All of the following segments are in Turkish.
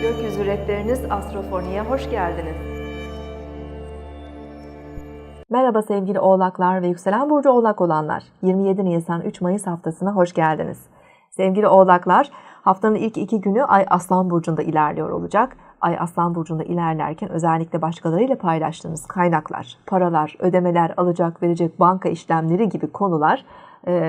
Rehberiniz Astrofoni'ye hoş geldiniz. Merhaba sevgili oğlaklar ve yükselen burcu oğlak olanlar. 27 Nisan 3 Mayıs haftasına hoş geldiniz. Sevgili oğlaklar, haftanın ilk iki günü Ay Aslan Burcu'nda ilerliyor olacak. Ay Aslan Burcu'nda ilerlerken özellikle başkalarıyla paylaştığınız kaynaklar, paralar, ödemeler, alacak verecek banka işlemleri gibi konular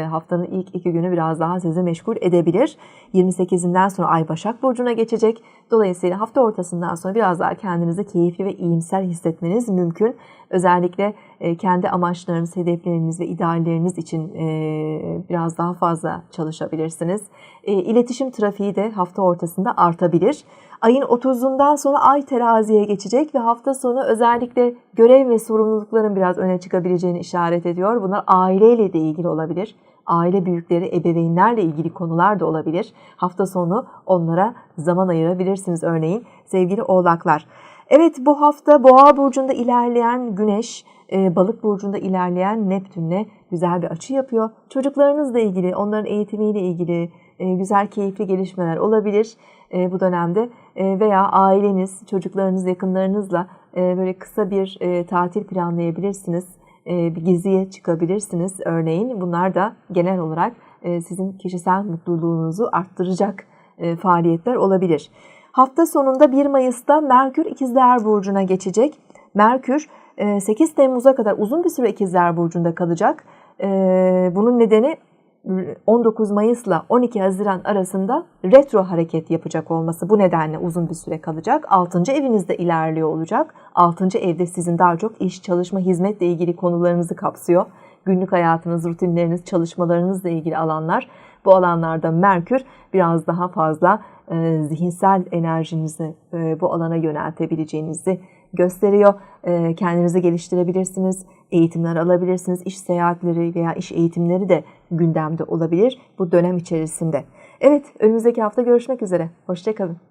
haftanın ilk iki günü biraz daha sizi meşgul edebilir. 28'inden sonra Ay Başak Burcu'na geçecek. Dolayısıyla hafta ortasından sonra biraz daha kendinizi keyifli ve iyimser hissetmeniz mümkün. Özellikle e, kendi amaçlarınız, hedefleriniz ve idealleriniz için e, biraz daha fazla çalışabilirsiniz. E, İletişim trafiği de hafta ortasında artabilir. Ayın 30'undan sonra ay teraziye geçecek ve hafta sonu özellikle görev ve sorumlulukların biraz öne çıkabileceğini işaret ediyor. Bunlar aileyle de ilgili olabilir. Aile büyükleri, ebeveynlerle ilgili konular da olabilir. Hafta sonu onlara zaman ayırabilirsiniz örneğin sevgili oğlaklar. Evet bu hafta Boğa burcunda ilerleyen Güneş, e, Balık burcunda ilerleyen Neptün'le güzel bir açı yapıyor. Çocuklarınızla ilgili, onların eğitimiyle ilgili e, güzel keyifli gelişmeler olabilir e, bu dönemde veya aileniz, çocuklarınız, yakınlarınızla böyle kısa bir tatil planlayabilirsiniz. Bir geziye çıkabilirsiniz örneğin. Bunlar da genel olarak sizin kişisel mutluluğunuzu arttıracak faaliyetler olabilir. Hafta sonunda 1 Mayıs'ta Merkür İkizler Burcu'na geçecek. Merkür 8 Temmuz'a kadar uzun bir süre İkizler Burcu'nda kalacak. Bunun nedeni 19 Mayıs'la 12 Haziran arasında retro hareket yapacak olması bu nedenle uzun bir süre kalacak. 6. evinizde ilerliyor olacak. 6. evde sizin daha çok iş, çalışma, hizmetle ilgili konularınızı kapsıyor. Günlük hayatınız, rutinleriniz, çalışmalarınızla ilgili alanlar. Bu alanlarda Merkür biraz daha fazla e, zihinsel enerjinizi e, bu alana yöneltebileceğinizi gösteriyor. E, kendinizi geliştirebilirsiniz, eğitimler alabilirsiniz, iş seyahatleri veya iş eğitimleri de gündemde olabilir bu dönem içerisinde. Evet, önümüzdeki hafta görüşmek üzere. Hoşçakalın.